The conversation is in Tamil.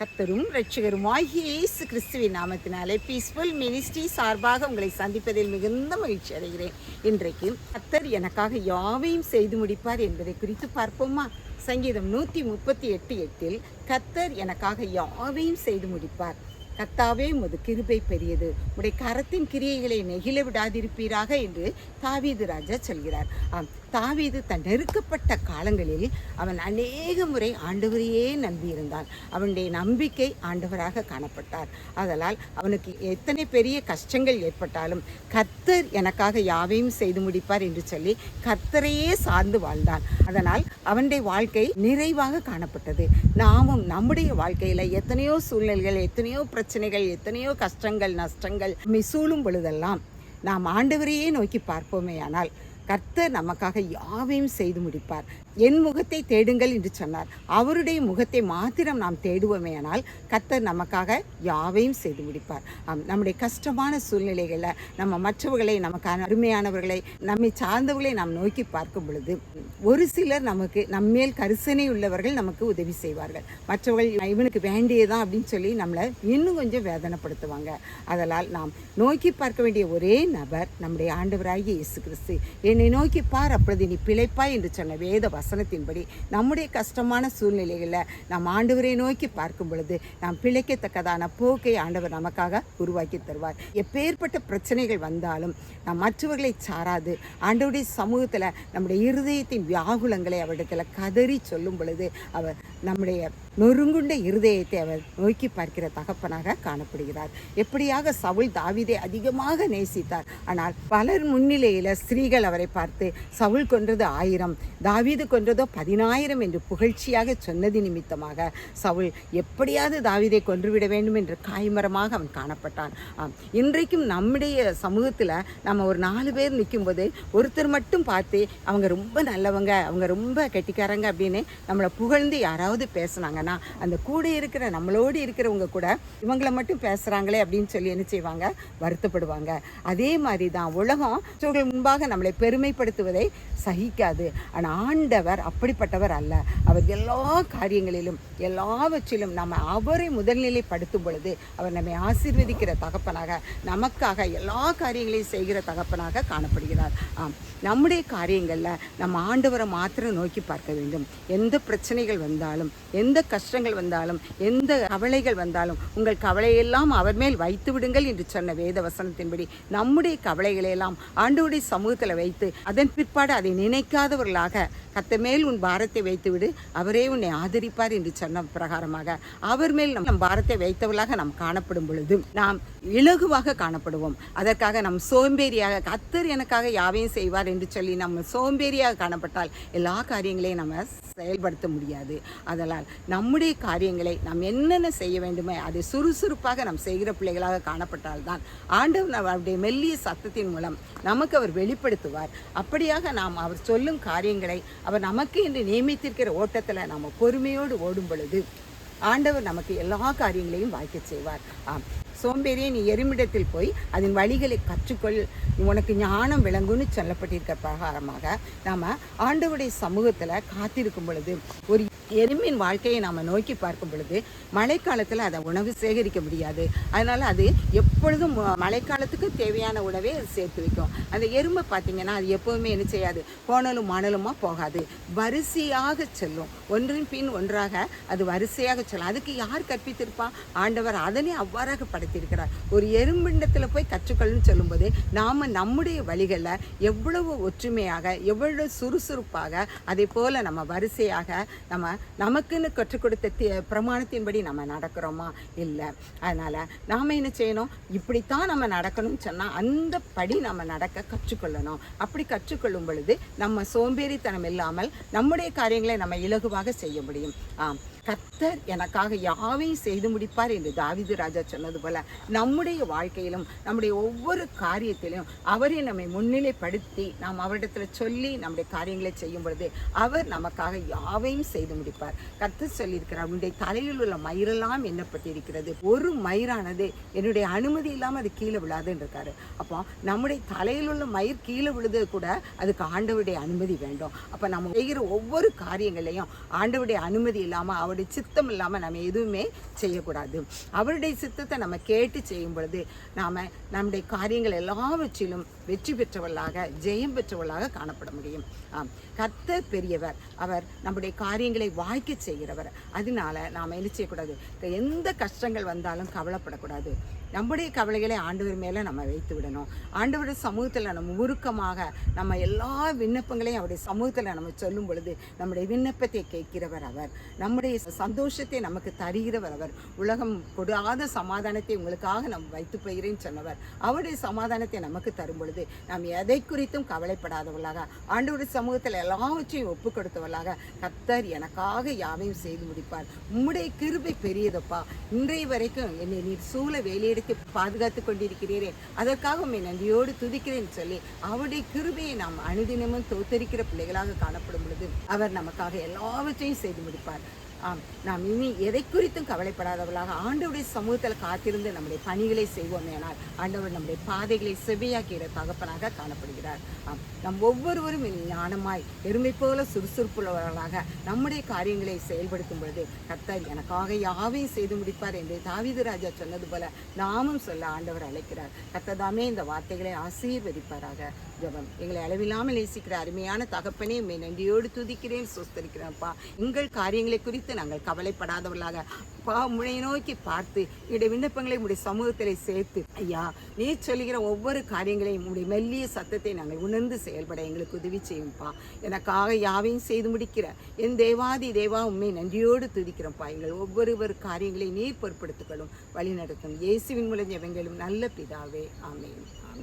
கத்தரும் ரட்சகருமாகிய இயேசு கிறிஸ்துவின் நாமத்தினாலே பீஸ்ஃபுல் மினிஸ்ட்ரி சார்பாக உங்களை சந்திப்பதில் மிகுந்த மகிழ்ச்சி அடைகிறேன். இன்றைக்கு கத்தர் எனக்காக யாவையும் செய்து முடிப்பார் என்பதை குறித்து பார்ப்போமா? சங்கீதம் நூற்றி முப்பத்தி எட்டு எட்டில் கத்தர் எனக்காக யாவையும் செய்து முடிப்பார். கர்த்தாவே உமது கிருபை பெரியது. உடைய கரத்தின் கிரியைகளை நெகிழ விடாதிருப்பீராக என்று தாவீது ராஜா சொல்கிறார். ஆம் தாவீது தன் நெருக்கப்பட்ட காலங்களில் அவன் அநேக முறை ஆண்டவரையே நம்பியிருந்தான். அவனுடைய நம்பிக்கை ஆண்டவராக காணப்பட்டார். அதனால் அவனுக்கு எத்தனை பெரிய கஷ்டங்கள் ஏற்பட்டாலும் கர்த்தர் எனக்காக யாவையும் செய்து முடிப்பார் என்று சொல்லி கர்த்தரையே சார்ந்து வாழ்ந்தான். அதனால் அவனுடைய வாழ்க்கை நிறைவாக காணப்பட்டது. நாமும் நம்முடைய வாழ்க்கையில் எத்தனையோ சூழ்நிலைகள் எத்தனையோ பிரச்சனைகள் எத்தனையோ கஷ்டங்கள் நஷ்டங்கள் மிசூலும் பொழுதெல்லாம் நாம் ஆண்டவரையே நோக்கி பார்ப்போமே ஆனால் கர்த்தர் நமக்காக யாவையும் செய்து முடிப்பார். என் முகத்தை தேடுங்கள் என்று சொன்னார். அவருடைய முகத்தை மாத்திரம் நாம் தேடுவோமே ஆனால் நமக்காக யாவையும் செய்து முடிப்பார். நம்முடைய கஷ்டமான சூழ்நிலைகளில் நம்ம மற்றவர்களை நமக்கான அருமையானவர்களை நம்மை சார்ந்தவர்களை நாம் நோக்கி பார்க்கும் பொழுது ஒரு சிலர் நமக்கு நம்மேல் கரிசனை உள்ளவர்கள் நமக்கு உதவி செய்வார்கள். மற்றவர்கள் இவனுக்கு வேண்டியதான் அப்படின்னு சொல்லி நம்மளை இன்னும் கொஞ்சம் வேதனைப்படுத்துவாங்க. அதனால் நாம் நோக்கி பார்க்க வேண்டிய ஒரே நபர் நம்முடைய ஆண்டவராகிய இயேசு கிறிஸ்து. என்னை நோக்கி பார் அப்பொழுது நீ பிழைப்பாய் என்று சொன்ன வேத வசனத்தின்படி நம்முடைய கஷ்டமான சூழ்நிலைகளில் நாம் ஆண்டவரை நோக்கி பார்க்கும் பொழுது நாம் பிழைக்கத்தக்கதான போக்கை ஆண்டவர் நமக்காக உருவாக்கி தருவார். எப்பேற்பட்ட பிரச்சனைகள் வந்தாலும் நாம் மற்றவர்களை சாராது ஆண்டவருடைய சமூகத்தில் நம்முடைய இருதயத்தின் வியாகுலங்களை அவரிடத்தில் கதறி சொல்லும் பொழுது அவர் நம்முடைய நொறுங்குண்ட இருதயத்தை அவர் நோக்கி பார்க்கிற தகப்பனாக காணப்படுகிறார். எப்படியாக சவுல் தாவிதை அதிகமாக நேசித்தார். ஆனால் பலர் முன்னிலையில் ஸ்திரீகள் அவரை பார்த்து சவுல் கொன்றது ஆயிரம் தாவீது கொன்றதோ பதினாயிரம் என்று புகழ்ச்சியாக சொன்னது நிமித்தமாக சவுல் எப்படியாவது தாவீதை கொன்றுவிட வேண்டும் என்று காய்மரமாக அவன் காணப்பட்டான். ஆம் இன்றைக்கும் நம்முடைய சமூகத்தில் நம்ம ஒரு நாலு பேர் நிற்கும்போது ஒருத்தர் மட்டும் பார்த்து அவங்க ரொம்ப நல்லவங்க அவங்க ரொம்ப கெட்டிக்காரங்க அப்படின்னு நம்மளை புகழ்ந்து யாராவது பேசுனாங்கன்னா அந்த கூட இருக்கிற நம்மளோடு இருக்கிறவங்க கூட இவங்களை மட்டும் பேசுகிறாங்களே அப்படின்னு சொல்லி என்ன செய்வாங்க? வருத்தப்படுவாங்க. அதே மாதிரி தான் உலகம் முன்பாக நம்மளை பெருமைப்படுத்துவதை சகிக்காது. ஆனால் ஆண்டவர் அப்படிப்பட்டவர் அல்ல. அவர் எல்லா காரியங்களிலும் எல்லாவற்றிலும் நம்ம அவரை முதல்நிலைப்படுத்தும் பொழுது அவர் நம்மை ஆசீர்வதிக்கிற தகப்பனாக நமக்காக எல்லா காரியங்களையும் செய்கிற தகப்பனாக காணப்படுகிறார். ஆம். நம்முடைய காரியங்களில் நம்ம ஆண்டவரை மாத்திரம் நோக்கி பார்க்க வேண்டும். எந்த பிரச்சனைகள் வந்தாலும் எந்த கஷ்டங்கள் வந்தாலும் எந்த கவலைகள் வந்தாலும் உங்கள் கவலையெல்லாம் அவர் மேல் வைத்து விடுங்கள் என்று சொன்ன வேத வசனத்தின்படி நம்முடைய கவலைகளை எல்லாம் சமூகத்தில் வைத்து அதன் பிற்பாடு அதை நினைக்காதவர்களாக கத்த மேல் உன் பாரத்தை வைத்துவிடு. அவரே உன்னை ஆதரிப்பார் என்று சொன்ன பிரகாரமாக அவர் மேல் நம் நம் பாரத்தை வைத்தவர்களாக நாம் காணப்படும் பொழுது நாம் இலகுவாக காணப்படுவோம். அதற்காக நம் சோம்பேறியாக கத்தர் எனக்காக யாவையும் செய்வார் என்று சொல்லி நம்ம சோம்பேறியாக காணப்பட்டால் எல்லா காரியங்களையும் நம்ம செயல்படுத்த முடியாது. அதனால் நம்முடைய காரியங்களை நாம் என்னென்ன செய்ய வேண்டுமோ அதை சுறுசுறுப்பாக நாம் செய்கிற பிள்ளைகளாக காணப்பட்டால்தான் ஆண்டவர் அவருடைய மெல்லிய சத்தத்தின் மூலம் நமக்கு அவர் வெளிப்படுத்துவார். அப்படியாக நாம் அவர் சொல்லும் காரியங்களை அவர் நமக்கு இன்று நியமித்திருக்கிற ஓட்டத்தில் நாம் பொறுமையோடு ஓடும் பொழுது ஆண்டவர் நமக்கு எல்லா காரியங்களையும் வாய்க்க செய்வார். ஆம். சோம்பேறியை நீ எருமிடத்தில் போய் அதன் வழிகளை கற்றுக்கொள். உனக்கு ஞானம் விளங்குன்னு சொல்லப்பட்டிருக்க பிரகாரமாக நாம் ஆண்டவருடைய சமூகத்தில் காத்திருக்கும் பொழுது ஒரு எருமின் வாழ்க்கையை நாம் நோக்கி பார்க்கும் பொழுது மழைக்காலத்தில் அதை உணவு சேகரிக்க முடியாது. அதனால் அது எப்பொழுதும் மழைக்காலத்துக்கு தேவையான உணவை சேர்த்து வைக்கும். அந்த எறும்பை பார்த்திங்கன்னா அது எப்போவுமே என்ன செய்யாது? கோணலும் மாணலுமா போகாது. வரிசையாக செல்லும். ஒன்றின் பின் ஒன்றாக அது வரிசையாக செல்லும். அதுக்கு யார் கற்பித்திருப்பா? ஆண்டவர் அதனை அவ்வாறாக படைத்திருக்கிறார். ஒரு எறும்பிண்டத்தில் போய் கற்றுக்கள்னு சொல்லும்போது நாம் நம்முடைய வழிகளில் எவ்வளவு ஒற்றுமையாக எவ்வளவு சுறுசுறுப்பாக அதே போல் நம்ம வரிசையாக நம்ம நமக்குன்னு கற்றுக் கொடுத்த பிரமாணத்தின்படி நம்ம நடக்கிறோமா? இல்லை. அதனால் நாம் என்ன செய்யணும்? இப்படித்தான் நம்ம நடக்கணும்னு சொன்னால் அந்த படி நம்ம நடக்க கற்றுக்கொள்ளணும். அப்படி கற்றுக்கொள்ளும் பொழுது நம்ம சோம்பேறித்தனம் இல்லாமல் நம்முடைய காரியங்களை நம்ம இலகுவாக செய்ய முடியும். ஆம். கத்தர் எனக்காக யாவையும் செய்து முடிப்பார் என்று தாவிது ராஜா சொன்னது போல நம்முடைய வாழ்க்கையிலும் நம்முடைய ஒவ்வொரு காரியத்திலும் அவரை நம்மை முன்னிலைப்படுத்தி நாம் அவரிடத்தில் சொல்லி நம்முடைய காரியங்களை செய்யும் பொழுது அவர் நமக்காக யாவையும் செய்து முடிப்பார். கத்தர் சொல்லியிருக்கிறார் உன்னுடைய தலையில் உள்ள மயிரெல்லாம் எண்ணப்பட்டிருக்கிறது ஒரு மயிரானது என்னுடைய அனுமதி இல்லாமல் அது கீழே விழாதுன்னு இருக்காரு. அப்போ நம்முடைய தலையில் உள்ள மயிர் கீழே விழுது கூட அதுக்கு ஆண்டவருடைய அனுமதி வேண்டும். அப்போ நம்ம செய்கிற ஒவ்வொரு காரியங்களையும் ஆண்டவருடைய அனுமதி இல்லாமல் அவருடைய அவருடைய சித்தம் இல்லாமல் நம்ம எதுவுமே செய்யக்கூடாது. அவருடைய சித்தத்தை நம்ம கேட்டு செய்யும் பொழுது நாம் நம்முடைய காரியங்கள் எல்லாவற்றிலும் வெற்றி பெற்றவர்களாக ஜெயம் பெற்றவர்களாக காணப்பட முடியும். ஆம். கர்த்தர் பெரியவர். அவர் நம்முடைய காரியங்களை வாய்க்க செய்கிறவர். அதனால நாம் என்ன செய்யக்கூடாது? எந்த கஷ்டங்கள் வந்தாலும் கவலைப்படக்கூடாது. நம்முடைய கவலைகளை ஆண்டவர் மேலே நம்ம வைத்து விடணும். ஆண்டவருடைய சமூகத்தில் நம்ம உருக்கமாக நம்ம எல்லா விண்ணப்பங்களையும் அவருடைய சமூகத்தில் நம்ம சொல்லும் பொழுது நம்முடைய விண்ணப்பத்தை கேட்கிறவர் அவர். நம்முடைய சந்தோஷத்தை நமக்கு தருகிறவர் அவர். உலகம் கொடாத சமாதானத்தை உங்களுக்காக நாம் வைத்து போகிறேன்னு சொன்னவர். அவருடைய சமாதானத்தை நமக்கு தரும் பொழுது நாம் எதை குறித்தும் கவலைப்படாதவர்களாக ஆண்டவருடைய சமூகத்தில் எல்லாவற்றையும் ஒப்பு கொடுத்தவர்களாக கத்தர் எனக்காக யாவையும் செய்து முடிப்பார். உம்முடைய கிருபை பெரியதப்பா. இன்றைய வரைக்கும் என்னை நீர் சூழ வேலையெடுத்து பாதுகாத்து கொண்டிருக்கிறீரே. அதற்காக உண்மை நன்றியோடு துதிக்கிறேன் சொல்லி அவருடைய கிருபையை நாம் அனுதினமும் தோத்தரிக்கிற பிள்ளைகளாக காணப்படும் பொழுது அவர் நமக்காக எல்லாவற்றையும் செய்து முடிப்பார். ஆம். நாம் இனி எதை குறித்தும் கவலைப்படாதவர்களாக ஆண்டவருடைய சமூகத்தில் காத்திருந்து நம்முடைய பணிகளை செய்வோம் ஆனால் ஆண்டவர் நம்முடைய பாதைகளை செவ்வையாக்கிற தகப்பனாக காணப்படுகிறார். ஆம். நம் ஒவ்வொருவரும் இனி ஞானமாய் எருமை போல சுறுசுறுப்புள்ளவர்களாக நம்முடைய காரியங்களை செயல்படுத்தும் பொழுது கர்த்தர் எனக்காக யாவையும் செய்து முடிப்பார் என்று தாவிது ராஜா சொன்னது போல நாமும் சொல்ல ஆண்டவர் அழைக்கிறார். கர்த்ததாமே இந்த வார்த்தைகளை ஆசீர்வதிப்பாராக. ஜபம். எங்களை அளவில்லாமல் நேசிக்கிற அருமையான தகப்பனே உண்மை நன்றியோடு துதிக்கிறேன் சுஸ்தரிக்கிறேன்ப்பா. உங்கள் காரியங்களை குறித்து நாங்கள் கவலைப்படாதவர்களாக. பா முனை நோக்கி பார்த்து என்னுடைய விண்ணப்பங்களை உடைய சமூகத்திலே சேர்த்து. ஐயா நீ சொல்லுகிற ஒவ்வொரு காரியங்களையும் உடைய மெல்லிய சத்தத்தை நாங்கள் உணர்ந்து செயல்பட எங்களுக்கு உதவி செய்யும்ப்பா எனக்காக யாவையும் செய்து முடிக்கிற என் தேவாதி தேவா உண்மை நன்றியோடு துதிக்கிறோம்ப்பா எங்கள் ஒவ்வொருவர் காரியங்களை நீர் பொறுப்படுத்திக்கொள்ளும் வழி நடத்தும் இயேசுவின் மூலம் எவங்களும் நல்ல பிதாவே. ஆமேன். ஆமென்.